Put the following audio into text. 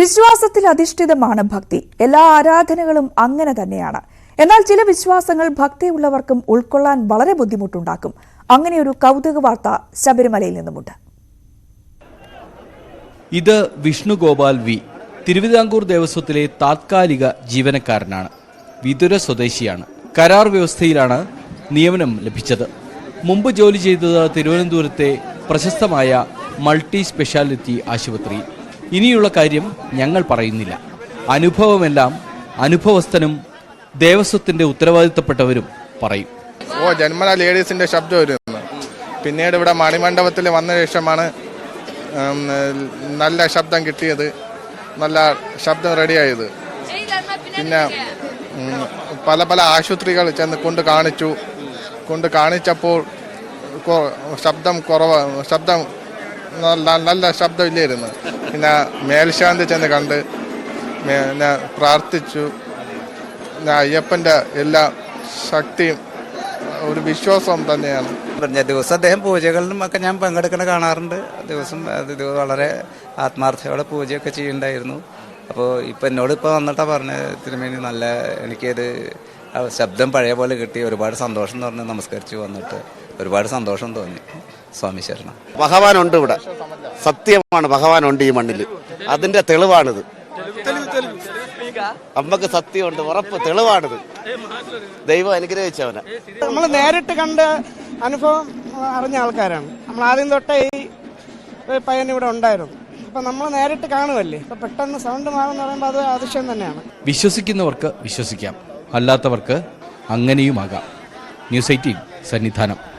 വിശ്വാസത്തിൽ അധിഷ്ഠിതമാണ് ഭക്തി. എല്ലാ ആരാധനകളും അങ്ങനെ തന്നെയാണ്. എന്നാൽ ചില വിശ്വാസങ്ങൾ ഭക്തിയുള്ളവർക്കും ഉൾക്കൊള്ളാൻ വളരെ ബുദ്ധിമുട്ടുണ്ടാക്കും. അങ്ങനെ ഒരു കൗതുക വാർത്ത ശബരിമലയിൽ നിന്നുമുണ്ട്. ഇത് വിഷ്ണുഗോപാൽ വി. തിരുവിതാംകൂർ ദേവസ്വത്തിലെ താത്കാലിക ജീവനക്കാരനാണ്. വിതുര സ്വദേശിയാണ്. കരാർ വ്യവസ്ഥയിലാണ് നിയമനം ലഭിച്ചത്. മുമ്പ് ജോലി ചെയ്തത് തിരുവനന്തപുരത്തെ പ്രശസ്തമായ മൾട്ടി സ്പെഷ്യാലിറ്റി ആശുപത്രി ഇനിയുള്ള കാര്യം ഞങ്ങൾ പറയുന്നില്ല. അനുഭവമെല്ലാം അനുഭവസ്ഥനും ദേവസ്വത്തിന്റെ ഉത്തരവാദിത്തപ്പെട്ടവരും പറയും. ഓ ജന്മന ലേഡീസിന്റെ ശബ്ദം വരുന്നു. പിന്നീട് ഇവിടെ മണിമണ്ഡപത്തിൽ വന്ന ശേഷമാണ് നല്ല ശബ്ദം കിട്ടിയത്. നല്ല ശബ്ദം റെഡിയായത്. പിന്നെ പല പല ആശുപത്രികൾ ചെന്ന് കൊണ്ട് കാണിച്ചു. കൊണ്ട് കാണിച്ചപ്പോൾ ശബ്ദം കുറവ് ശബ്ദം നല്ല ശബ്ദമില്ലായിരുന്നു പിന്നെ മേൽശാന്തി ചെന്ന് കണ്ട് പിന്നെ പ്രാർത്ഥിച്ചു. പിന്നെ അയ്യപ്പന്റെ എല്ലാ ശക്തിയും ഒരു വിശ്വാസം തന്നെയാണ്. പറഞ്ഞ ദിവസം അദ്ദേഹം പൂജകളിലും ഒക്കെ ഞാൻ പങ്കെടുക്കണ കാണാറുണ്ട്. ദിവസം വളരെ ആത്മാർത്ഥയോടെ പൂജയൊക്കെ ചെയ്യുന്നുണ്ടായിരുന്നു അപ്പോൾ ഇപ്പം എന്നോട് ഇപ്പോൾ വന്നിട്ടാണ് പറഞ്ഞത് തിരുമേനി നല്ല എനിക്കത് ശബ്ദം പഴയ പോലെ കിട്ടി ഒരുപാട് സന്തോഷം എന്ന് പറഞ്ഞ് നമസ്കരിച്ച് വന്നിട്ട്. ഒരുപാട് സന്തോഷം തോന്നി സ്വാമി ശരണം. ഭഗവാനുണ്ട് ഇവിടെ. സത്യമാണ് ഭഗവാനുണ്ട് ഈ മണ്ണിൽ അതിന്റെ തെളിവാണിത്. അമ്മയ്ക്ക് സത്യമുണ്ട് ഉറപ്പ് തെളിവാണിത്. ദൈവം അനുഗ്രഹിച്ചവനെ. നമ്മൾ നേരിട്ട് കണ്ട അനുഭവം അറിഞ്ഞ ആൾക്കാരാണ്. നമ്മൾ ആദ്യം തൊട്ടേ ഈ പയ്യൻ ഇവിടെ ഉണ്ടായിരുന്നു. അപ്പൊ നമ്മൾ നേരിട്ട് കാണുമല്ലേ അപ്പൊ പെട്ടെന്ന് സൗണ്ട് മാറുമെന്ന് പറയുമ്പോൾ അത് അതിശയം തന്നെയാണ്. വിശ്വസിക്കുന്നവർക്ക് വിശ്വസിക്കാം. അല്ലാത്തവർക്ക് അങ്ങനെയുമാകാം ന്യൂസ് എയ്റ്റീൻ സന്നിധാനം.